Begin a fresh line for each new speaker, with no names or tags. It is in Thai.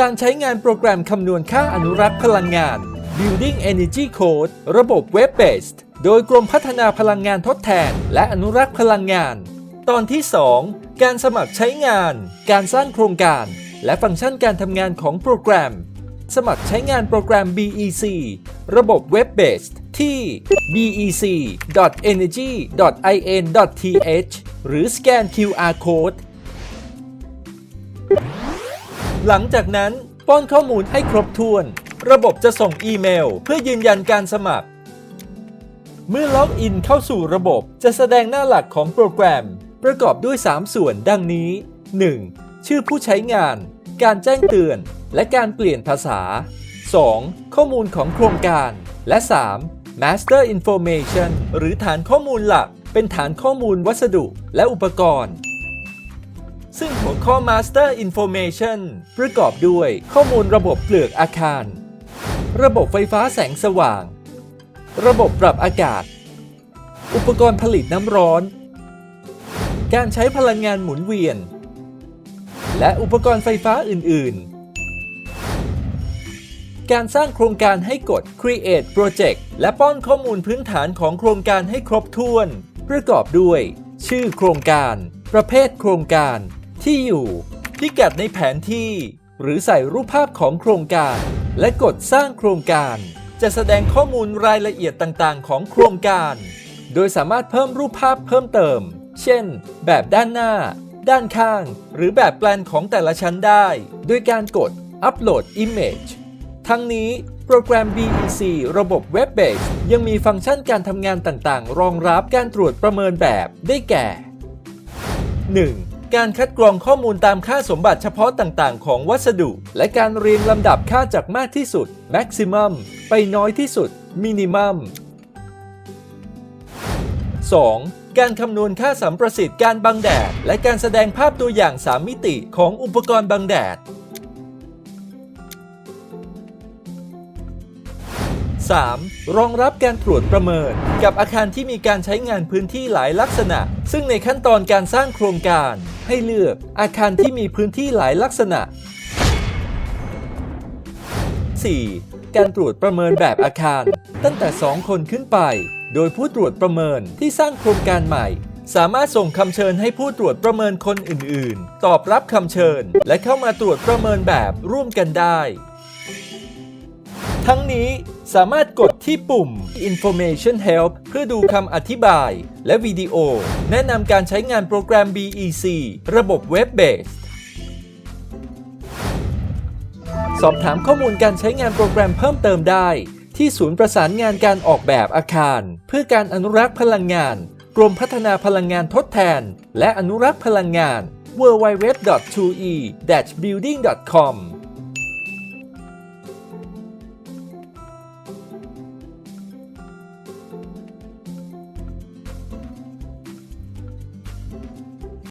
การใช้งานโปรแกรมคำนวณค่าอนุรักษ์พลังงาน Building Energy Code ระบบ Web-based โดยกรมพัฒนาพลังงานทดแทน และอนุรักษ์พลังงาน ตอนที่ 2 การสมัครใช้งาน การสร้างโครงการ และฟังก์ชันการทำงานของโปรแกรม สมัครใช้งานโปรแกรม BEC ระบบ Web-based ที่ bec.energy.in.th หรือสแกน QR Code หลังจากนั้นป้อนข้อมูลให้ครบถ้วน ระบบจะส่งอีเมล เพื่อยืนยันการสมัคร เมื่อล็อกอินเข้าสู่ระบบจะแสดงหน้าหลักของโปรแกรม ประกอบด้วย 3 ส่วนดังนี้ 1. ชื่อผู้ใช้งาน การแจ้งเตือน และการเปลี่ยนภาษา 2. ข้อมูลของโครงการ และ 3. Master Information หรือฐานข้อมูลหลัก เป็นฐานข้อมูลวัสดุและอุปกรณ์ ซึ่งหัวข้อ Master Information ประกอบด้วยข้อมูลระบบเปลือกอาคาร ระบบไฟฟ้าแสงสว่าง ระบบปรับอากาศ อุปกรณ์ผลิตน้ำร้อน การใช้พลังงานหมุนเวียน และอุปกรณ์ไฟฟ้าอื่น ๆการสร้างโครงการให้กด Create Project และป้อนข้อมูลพื้นฐานของโครงการให้ครบถ้วน ประกอบด้วย ชื่อโครงการ ประเภทโครงการ ที่อยู่พิกัดในแผนที่ หรือใส่รูปภาพของโครงการ และกดสร้างโครงการ จะแสดงข้อมูลรายละเอียดต่างๆ ของโครงการ โดยสามารถเพิ่มรูปภาพเพิ่มเติม เช่น แบบด้านหน้า ด้านข้าง หรือแบบแปลนของแต่ละชั้นได้ โดยการกด Upload Image ทั้งนี้โปรแกรม BEC ระบบ Web Base ยังมีฟังก์ชันการทำงานต่างๆ รองรับการตรวจประเมินแบบได้แก่ 1. การคัดกรองข้อมูลตามค่าสมบัติเฉพาะต่างๆ ของวัสดุ และการเรียงลำดับค่าจากมากที่สุด maximum ไปน้อยที่สุด minimum 2. การคำนวณค่าสัมประสิทธิ์การบังแดด และการแสดงภาพตัวอย่าง 3 มิติของอุปกรณ์บังแดด 3. รองรับการตรวจประเมิน กับอาคารที่มีการใช้งานพื้นที่หลายลักษณะ ซึ่งในขั้นตอนการสร้างโครงการ ให้เลือกอาคารที่มีพื้นที่หลายลักษณะ 4. การตรวจประเมินแบบอาคาร ตั้งแต่ 2 คนขึ้นไป โดยผู้ตรวจประเมินที่สร้างโครงการใหม่ สามารถส่งคำเชิญให้ผู้ตรวจประเมินคนอื่น ๆ ตอบรับคำเชิญ และเข้ามาตรวจประเมินแบบร่วมกันได้ ทั้งนี้สามารถกดที่ปุ่ม Information Help เพื่อดูคำอธิบาย และวิดีโอ แนะนำการใช้งานโปรแกรม BEC ระบบ Web-based สอบถามข้อมูลการใช้งานโปรแกรมเพิ่มเติมได้ ที่ศูนย์ประสานงานการออกแบบอาคาร เพื่อการอนุรักษ์พลังงาน กรมพัฒนาพลังงานทดแทน และอนุรักษ์พลังงาน www.2e-building.com